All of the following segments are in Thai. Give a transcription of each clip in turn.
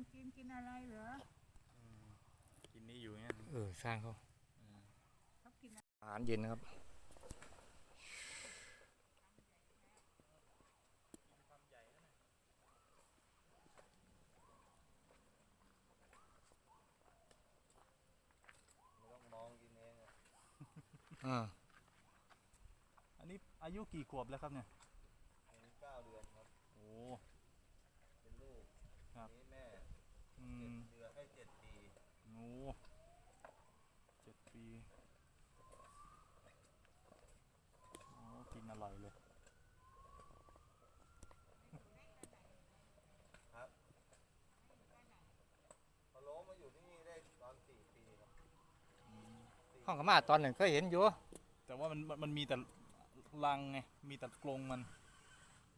กันกินกินอะไรเหรออืมกินนี่อยู่เนี่ยเออสร้างเขาอืมเขากินอะไรอาหารเย็นนะครับไม่ต้องมองกินเองอะอ่า อันนี้อายุกี่ขวบแล้วครับเนี่ยอันนี้เก้าเดือนครับ โอ้ เป็นลูก ครับ อันนี้แม่ อื เจ็ ม ดเดือนให้เจ็ดปี โอ้เจ็ดปีโอ้กินอร่อยเลยครับพอโล้มาอยู่ที่นี่ได้ตอนสี่ปีครับอืมสี่ห้องกมาตอนหนึ่งเคยเห็นอยู่แต่ว่ามันมันมันมีแต่รังไง มีแต่กรงมัน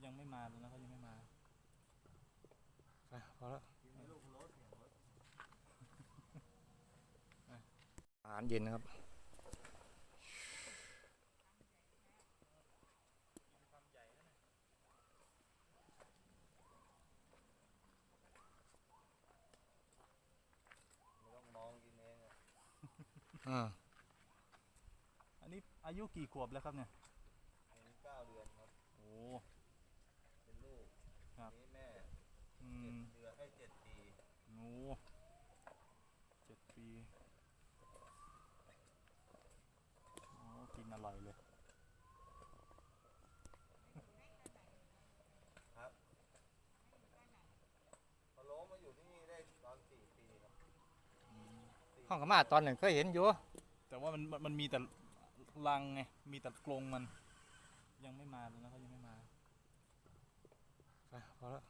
ยังไม่มาเลยนะเขายังไม่มา ไปพอแล้ว กินไม่ลูกพะโล้เสียงรถ อา หารเย็นนะครับไม่ต้องมองกินเองอะอ่าอันนี้อายุกี่ขวบแล้วครับเนี่ยอันนี้เก้าเดือนครับ โอ้ เป็นลูก ครับ อันนี้แม่ อื เจ็ด ม เดือนให้เจ็ดปี โอ้เจ็ดปีโอ้กินอร่อยเลย ครับพอโล้มาอยู่ที่นี่ได้ตอนสี่ปีครับ อืม สี่ ห้องกมาตอนหนึ่งเคยเห็นอยู่ แต่ว่ามันมันมันมีแต่รังไง มีแต่กรงมัน ยังไม่มาเลยนะเขายังไม่มา ไปพอแล้ว